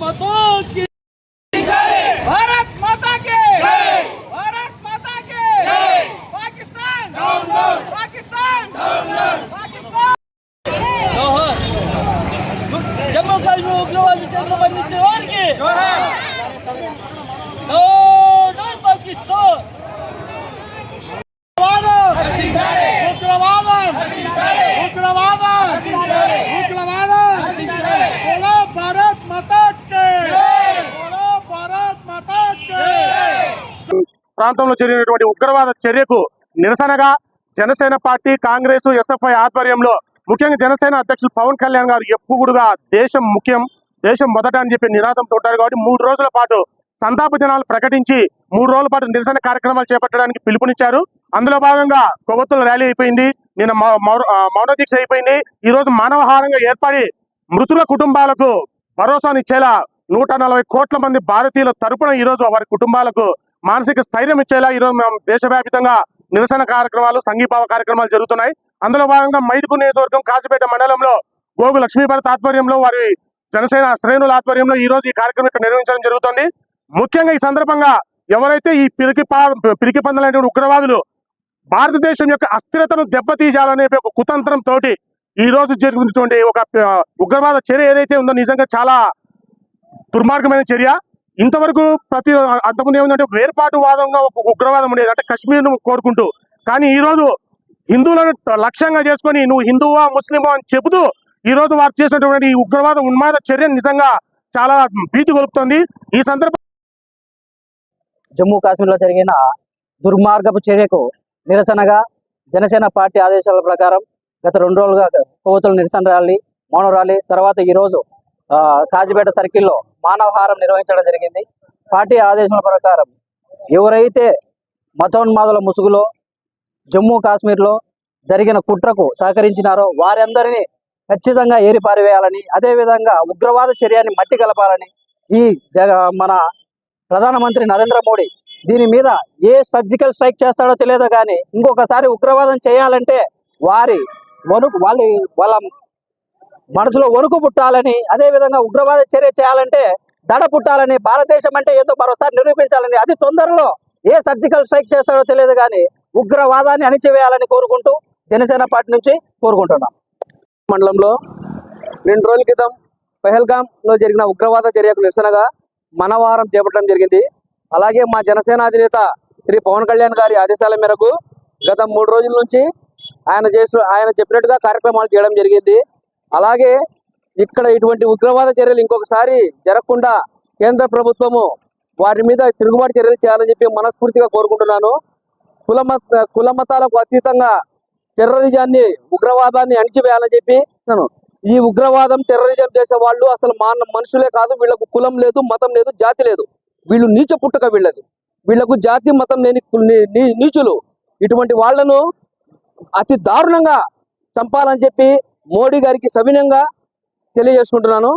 माता की भारत माता के। भारत माता के। पाकिस्तान। पाकिस्तान। पाकिस्तान। जम्मू कश्मीर उग्रवादी चंद्र बंदीचे वारगे नो ప్రాంతంలో జరిగినటువంటి ఉగ్రవాద చర్యకు నిరసనగా జనసేన పార్టీ కాంగ్రెస్ ఎస్ఎఫ్ఐ ఆధ్వర్యంలో ముఖ్యంగా జనసేన అధ్యక్షులు పవన్ కళ్యాణ్ గారు ఎప్పుడుగా దేశం ముఖ్యం దేశం మొదట అని చెప్పి నినాదంతో ఉంటారు కాబట్టి మూడు రోజుల పాటు సంతాప దినాలు ప్రకటించి మూడు రోజుల పాటు నిరసన కార్యక్రమాలు చేపట్టడానికి పిలుపునిచ్చారు. అందులో భాగంగా కొవ్వొత్తుల ర్యాలీ అయిపోయింది. నిన్న మౌన దీక్ష అయిపోయింది. ఈ రోజు మానవహారంగా ఏర్పడి మృతుల కుటుంబాలకు భరోసానిచ్చేలా నూట నలభై కోట్ల మంది భారతీయుల తరపున ఈ రోజు వారి కుటుంబాలకు మానసిక స్థైర్యం ఇచ్చేలా ఈ రోజు మేము దేశవ్యాప్తంగా నిరసన కార్యక్రమాలు సంఘీభావ కార్యక్రమాలు జరుగుతున్నాయి. అందులో భాగంగా మైదుకు నియోజకవర్గం కాచిపేట మండలంలో గోగు లక్ష్మీభరత్ ఆధ్వర్యంలో వారి జనసేన శ్రేణుల ఆధ్వర్యంలో ఈ రోజు ఈ కార్యక్రమం ఇక్కడ నిర్వహించడం జరుగుతుంది. ముఖ్యంగా ఈ సందర్భంగా ఎవరైతే ఈ పిరికి పిరికి పందలైనటువంటి ఉగ్రవాదులు భారతదేశం యొక్క అస్థిరతను దెబ్బతీయాలనే ఒక కుతంత్రం తోటి ఈ రోజు జరిగినటువంటి ఒక ఉగ్రవాద చర్య ఏదైతే ఉందో నిజంగా చాలా దుర్మార్గమైన చర్య. ఇంతవరకు ప్రతి అంతకుముందు ఏముందంటే వేర్పాటు వాదంగా ఒక ఉగ్రవాదం ఉండేది అంటే కాశ్మీర్ను కోరుకుంటూ. కానీ ఈ రోజు హిందువులను లక్ష్యంగా చేసుకొని నువ్వు హిందువా ముస్లిమా అని చెబుతూ ఈ రోజు వారు చేసినటువంటి ఈ ఉగ్రవాద ఉన్మాద చర్య నిజంగా చాలా భీతి గొలుపుతుంది. ఈ సందర్భం జమ్మూ కాశ్మీర్లో జరిగిన దుర్మార్గపు చర్యకు నిరసనగా జనసేన పార్టీ ఆదేశాల ప్రకారం గత రెండు రోజులుగా కొవ్వొత్తుల నిరసన ర్యాలీ మౌన ర్యాలీ తర్వాత ఈరోజు కాజీపేట సర్కిల్లో మానవహారం నిర్వహించడం జరిగింది. పార్టీ ఆదేశాల ప్రకారం ఎవరైతే మతోన్మాదుల ముసుగులో జమ్మూ కాశ్మీర్లో జరిగిన కుట్రకు సహకరించినారో వారందరినీ ఖచ్చితంగా ఏరిపారివేయాలని అదేవిధంగా ఉగ్రవాద చర్యని మట్టి కలపాలని ఈ మన ప్రధానమంత్రి నరేంద్ర మోడీ దీని మీద ఏ సర్జికల్ స్ట్రైక్ చేస్తాడో తెలియదు కానీ ఇంకొకసారి ఉగ్రవాదం చేయాలంటే వారి వణుకు వాళ్ళ వాళ్ళ మనసులో వణుకు పుట్టాలని అదే విధంగా ఉగ్రవాద చర్య చేయాలంటే దడ పుట్టాలని భారతదేశం అంటే ఏదో మరోసారి నిరూపించాలని అతి తొందరలో ఏ సర్జికల్ స్ట్రైక్ చేస్తాడో తెలియదు కానీ ఉగ్రవాదాన్ని అణిచివేయాలని కోరుకుంటూ జనసేన పార్టీ నుంచి కోరుకుంటున్నాం. మండలంలో రెండు రోజుల క్రితం పెహల్గామ్లో జరిగిన ఉగ్రవాద చర్యకు నిరసనగా మనవారం చేపట్టడం జరిగింది. అలాగే మా జనసేన అధినేత శ్రీ పవన్ కళ్యాణ్ గారి ఆదేశాల మేరకు గత మూడు రోజుల నుంచి ఆయన చేసు ఆయన చెప్పినట్టుగా కార్యక్రమాలు చేయడం జరిగింది. అలాగే ఇక్కడ ఇటువంటి ఉగ్రవాద చర్యలు ఇంకొకసారి జరగకుండా కేంద్ర ప్రభుత్వము వారి మీద తిరుగుబాటు చర్యలు చేయాలని చెప్పి మనస్ఫూర్తిగా కోరుకుంటున్నాను. కుల కుల మతాలకు అతీతంగా టెర్రరిజాన్ని ఉగ్రవాదాన్ని అణిచివేయాలని చెప్పి ఈ ఉగ్రవాదం టెర్రరిజం చేసే వాళ్ళు అసలు మాన మనుషులే కాదు వీళ్ళకు కులం లేదు మతం లేదు జాతి లేదు. వీళ్ళు నీచ పుట్టుక వీళ్ళది. వీళ్ళకు జాతి మతం లేని నీ- నీచులు. ఇటువంటి వాళ్ళను అతి దారుణంగా చంపాలని చెప్పి మోడీ గారికి సవినంగా తెలియజేసుకుంటున్నాను.